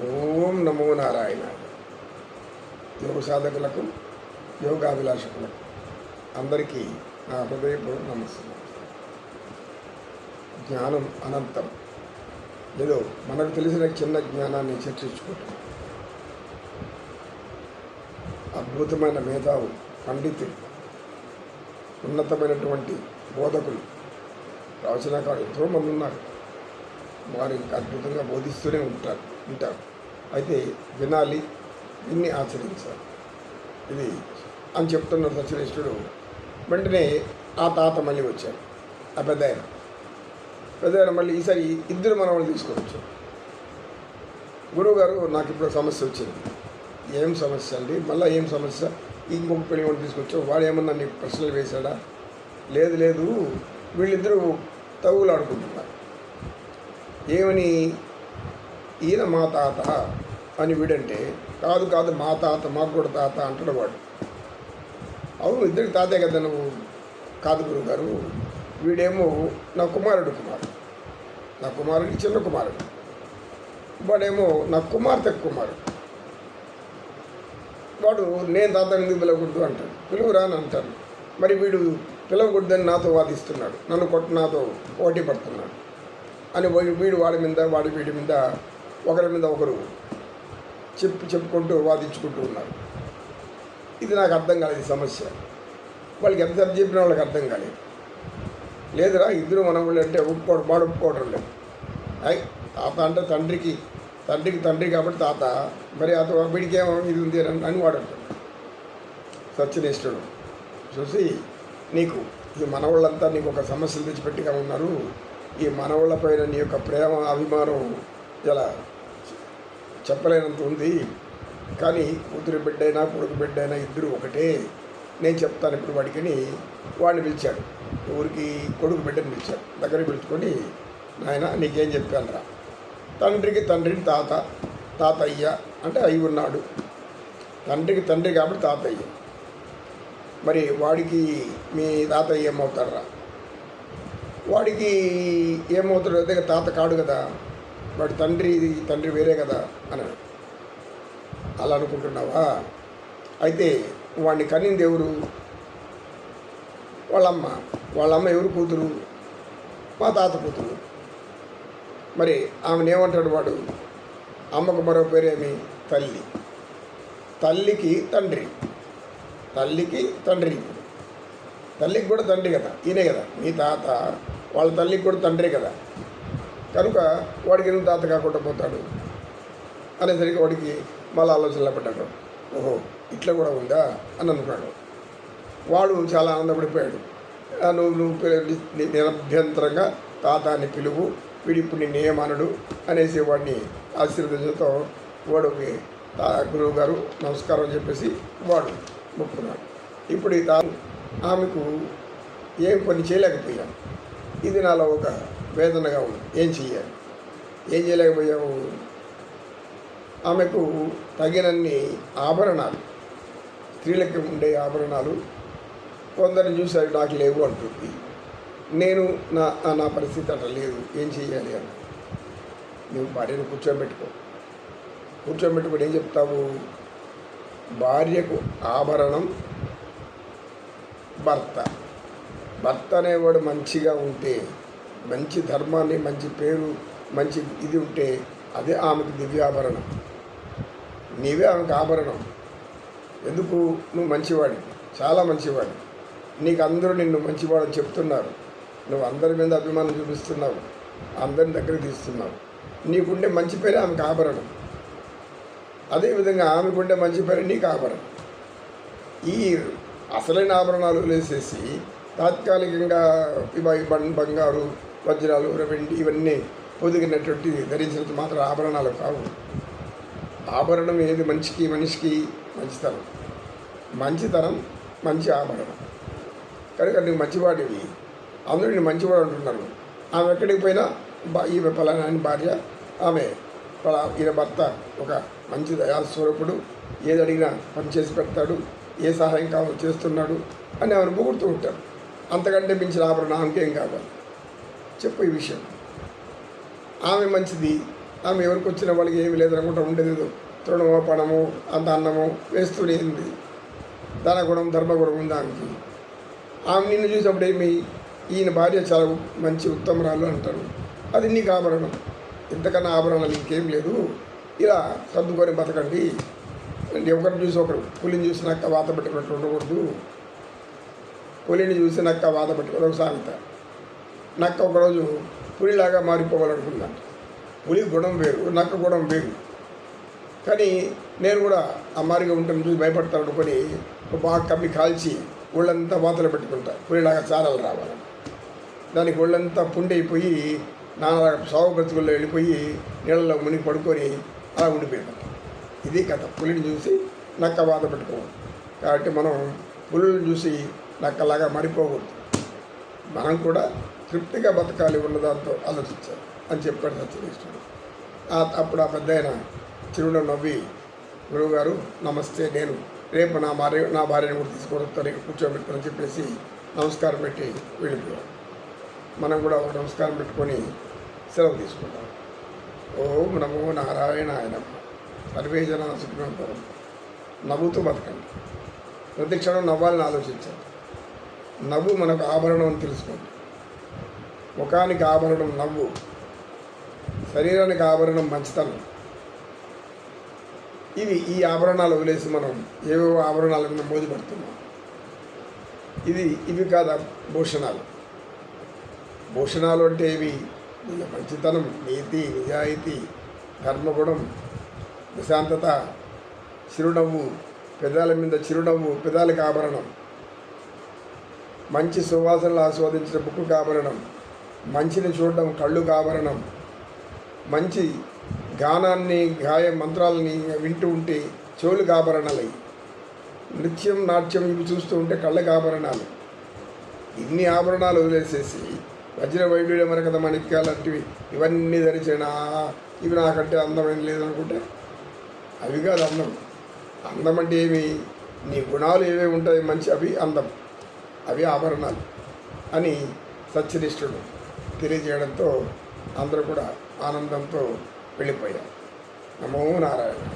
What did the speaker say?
ఓం నమో నారాయణ. యోగ సాధకులకు యోగాభిలాషకులకు. అందరికీ నా హృదయపూర్వక నమస్కారం. జ్ఞానం అనంతం. ఏదో మనకు తెలిసిన చిన్న జ్ఞానాన్ని చర్చించుకుంటాం. అద్భుతమైన మేధావు పండితులు ఉన్నతమైనటువంటి బోధకులు. రచనకారులు ఎంతోమంది ఉన్నారు. వారు అద్భుతంగా బోధిస్తూనే ఉంటారు ఉంటారు. అయితే వినాలి విన్ని ఆచరించాలి. ఇది అని చెప్తున్న సత్యనిష్ఠుడు వెంటనే ఆ తాత మళ్ళీ వచ్చారు. ఆ పెద్ద ఆయన పెద్ద ఆయన మళ్ళీ ఈసారి ఇద్దరు మనవాళ్ళు తీసుకొచ్చు గురువుగారు నాకు ఇప్పుడు సమస్య వచ్చింది. ఏం సమస్య అండి? మళ్ళీ ఏం సమస్య? ఇంకొక పెళ్ళి వాడిని తీసుకొచ్చావు. వాడు ఏమన్నా నీకు ప్రశ్నలు వేశాడా? లేదు లేదు. వీళ్ళిద్దరూ తగులాడుకుంటున్నారు. ఏమని? ఈయన మా తాత అని వీడంటే కాదు కాదు మా తాత మాకు కూడా తాత అంటాడు వాడు. అవును ఇద్దరికి తాతే కదా నువ్వు? కాదు గురువు గారు వీడేమో నా కుమారుడు కుమారుడు. నా కుమారుడికి చిన్న కుమారుడు. వాడేమో నా కుమార్తె కుమారుడు. వాడు నేను తాతని ఎందుకు పిలవకూడదు అంటాడు. పిలువురా అని అంటాను మరి వీడు పిలవకూడదని నాతో వాదిస్తున్నాడు. నన్ను కొట్టి నాతో పోటీ పడుతున్నాడు. అని వీడు వాడి మీద వాడి వీడి మీద ఒకరి మీద ఒకరు చెప్పు చెప్పుకుంటూ వాదించుకుంటూ ఉన్నారు. ఇది నాకు అర్థం కాలేదు సమస్య. వాళ్ళకి ఎంత చెప్పినా వాళ్ళకి అర్థం కాలేదు. లేదురా ఇద్దరు మనవాళ్ళు అంటే ఒప్పుకోవడం వాడు ఒప్పుకోవడం లేదు. అయ్ తాత అంటే తండ్రికి తండ్రికి తండ్రి కాబట్టి తాత మరి అత వీడికి ఏమో ఇది ఉంది అని అని వాడు అంటాడు. సత్యనిష్ఠుడు చూసి నీకు ఈ మనవాళ్ళంతా నీకు ఒక సమస్యలు తెచ్చిపెట్టిగా ఉన్నారు. ఈ మనవాళ్ళ పైన నీ యొక్క ప్రేమ అభిమానం ఇలా చెప్పలేనంత ఉంది. కానీ కూతురు బిడ్డైనా కొడుకు బిడ్డైనా ఇద్దరు ఒకటే. నేను చెప్తాను ఇప్పుడు వాడికని. వాడిని పిలిచాడు. ఊరికి కొడుకు బిడ్డని పిలిచాడు. దగ్గర పిలుచుకొని నాయన నీకేం చెప్పాను రా. తండ్రికి తండ్రిని తాత తాతయ్య అంటే అయి ఉన్నాడు. తండ్రికి తండ్రి కాబట్టి తాతయ్య. మరి వాడికి మీ తాతయ్య ఏమవుతాడరా వాడికి ఏమవుతాడు అదే తాత కాడు కదా వాడి తండ్రి తండ్రి వేరే కదా అన్నాడు అలా అనుకుంటున్నావా? అయితే వాడిని కనింది ఎవరు? వాళ్ళమ్మ. వాళ్ళమ్మ ఎవరు కూతురు? మా తాత కూతురు. మరి ఆమెను ఏమంటాడు వాడు? అమ్మకు మరో పేరేమి? తల్లి. తల్లికి తండ్రి. తల్లికి తండ్రి. తల్లికి కూడా తండ్రి కదా ఈయనే కదా. మీ తాత వాళ్ళ తల్లికి కూడా తండ్రి కదా. కనుక వాడికి ఎందుకు తాత కాకుండా పోతాడు? అనేసరికి వాడికి మళ్ళీ ఆలోచనలో పడ్డాడు. ఓహో ఇట్లా కూడా ఉందా? అని అనుకున్నాడు. వాడు చాలా ఆనందపడిపోయాడు. నువ్వు నువ్వు నిరభ్యంతరంగా తాత అని పిలువు వీడు ఇప్పుడు నిన్ను ఏమనడు అనేసి వాడిని ఆశీర్వదించడంతో వాడికి గురువు గారు నమస్కారం చెప్పేసి వాడు మొక్కున్నాడు ఇప్పుడు ఈ తాను ఆమెకు ఏం కొన్ని చేయలేకపోయాను ఇది నాలో ఒక వేదనగా ఉంది. ఏం చెయ్యాలి? ఏం చేయలేకపోయావు ఆమెకు తగినన్ని ఆభరణాలు స్త్రీలకు ఉండే ఆభరణాలు కొందరిని చూసారు నాకు లేవు అంటుంది. నేను నా నా పరిస్థితి అట్లా లేదు. ఏం చేయాలి అని. నువ్వు భార్యను కూర్చోబెట్టుకో. కూర్చోబెట్టుకుని ఏం చెప్తావు? భార్యకు ఆభరణం భర్త. భర్త అనేవాడు మంచిగా ఉంటే మంచి ధర్మాన్ని మంచి పేరు మంచి ఇది ఉంటే అదే ఆమెకు దివ్యాభరణం. నీవే ఆమెకు ఆభరణం. ఎందుకు? నువ్వు మంచివాడి. చాలా మంచివాడి. నీకు అందరూ నిన్ను మంచివాడని చెప్తున్నారు. నువ్వు అందరి మీద అభిమానం చూపిస్తున్నావు. అందరి దగ్గర తీస్తున్నావు. నీకుండే మంచి పేరే ఆమెకు ఆభరణం. అదేవిధంగా ఆమెకుండే మంచి పేరు నీకు ఆభరణం. ఈ అసలైన ఆభరణాలు వేసేసి తాత్కాలికంగా బంగారు వజ్రాలు వెండి ఇవన్నీ పొదిగినటువంటి ధరించినంత మాత్రం ఆభరణాలు కావు. ఆభరణం ఏది మనిషికి మనిషికి మంచితనం. మంచితనం మంచి ఆభరణం. కనుక నువ్వు మంచివాడివి. అందరూ నేను మంచివాడు అంటున్నాను. ఆమె ఎక్కడికి పోయినా బా ఈమె పలానాని భార్య ఆమె ఈయన భర్త ఒక మంచి దయాస్వరూపుడు. ఏది అడిగినా పనిచేసి పెడతాడు. ఏ సహాయం కావాలో చేస్తున్నాడు అని ఆమెను పొగుడుతూ ఉంటారు. అంతకంటే మించిన ఆభరణం ఆమెకేం కావాలి? చెప్పు ఈ విషయం. ఆమె మంచిది ఆమె ఎవరికి వచ్చిన వాళ్ళకి ఏమి లేదనుకుంటా ఉండేది తృణమో పణము అంత అన్నమో వేస్తూనే ఉంది. దాన గుణం ధర్మగుణం ఉంది ఆమెకి. ఆమె నిన్ను చూసినప్పుడు ఏమి? ఈయన భార్య చాలా మంచి ఉత్తమరాలు అంటారు. అది నీకు ఆభరణం. ఇంతకన్నా ఆభరణాలు ఇంకేం లేదు ఇలా సర్దుకొని బతకండి. ఒకరిని చూసి ఒకరు. పులిని చూసి నక్క వాత పెట్టుకున్నట్టు ఉండకూడదు. పులిని చూసి నక్క వాత పెట్టుకుని ఒక సామెత నక్క ఒకరోజు పులిలాగా మారిపోవాలనుకుందంట. పులి గుణం వేరు నక్క గుణం వేరు. కానీ నేను కూడా ఆ మారిగా ఉంటాను చూసి భయపడతాను అనుకొని బాగా కమ్మి కాల్చి ఒళ్ళంతా వాతలు పెట్టుకుంటా. పులిలాగా చారలు రావాలని. దానికి ఒళ్ళంతా పుండైపోయి నానా సాగు బ్రతుకుల్లో వెళ్ళిపోయి నీళ్ళలో మునిగి పడుకొని అలా ఉండిపోయాను ఇది కథ పులిని చూసి నక్క బాధ పెట్టుకోవాలి కాబట్టి మనం పులులను చూసి నక్కలాగా మరిపోకూడదు మనం కూడా తృప్తిగా బతకాలి ఉన్న దాంతో ఆలోచించాలి అని చెప్పాడు సత్యకృష్ణుడు. ఆ- అప్పుడు ఆ పెద్ద ఆయన చిరుడు నవ్వి గురువుగారు నమస్తే నేను రేపు నా భార్య నా భార్యను కూడా తీసుకొని కూర్చోబెట్టుకుని చెప్పేసి నమస్కారం పెట్టి వెళ్ళిపోయాడు. మనం కూడా ఒక నమస్కారం పెట్టుకొని సెలవు తీసుకుంటాం. ఓం నమో నారాయణాయన పరివేజన జన సుఖినంతరం నవ్వుతూ బతకండి. ప్రతి క్షణం నవ్వాలని ఆలోచించండి. నవ్వు మనకు ఆభరణం అని తెలుసుకోండి. ముఖానికి ఆభరణం నవ్వు. శరీరానికి ఆభరణం మంచితనం. ఇవి ఈ ఆభరణాలు వదిలేసి మనం ఏవేవో ఆభరణాల మీద మోదిపడుతున్నాం ఇది ఇవి కాదు భూషణాలు? భూషణాలు అంటే ఇవి మంచితనం నీతి నిజాయితీ ధర్మగుణం ప్రశాంతత చిరునవ్వు పెదాల మీద చిరునవ్వు పెదాలకు ఆభరణం. మంచి సువాసనలు ఆస్వాదించిన బుక్కు ఆభరణం మంచిని చూడడం కళ్ళుకు ఆభరణం మంచి గానాన్ని గాయ మంత్రాలని వింటూ ఉంటే చెవులు ఆభరణాలయ్యి నృత్యం నాట్యం ఇవి చూస్తూ ఉంటే కళ్ళకు ఆభరణాలు ఇన్ని ఆభరణాలు వదిలేసేసి వజ్ర వైడూర్యమైన కదా మణిక్యాలంటివి లాంటివి ఇవన్నీ ధరించిన? ఇవి నాకంటే అందమైన లేదనుకుంటే అవి కాదు అందం. అందం అంటే ఏమి? నీ గుణాలు ఏవే ఉంటాయి మంచి అవి అందం. అవి ఆభరణాలు అని సత్యనిష్ఠుడు తెలియజేయడంతో అందరూ కూడా ఆనందంతో వెళ్ళిపోయారు. నమో నారాయణ.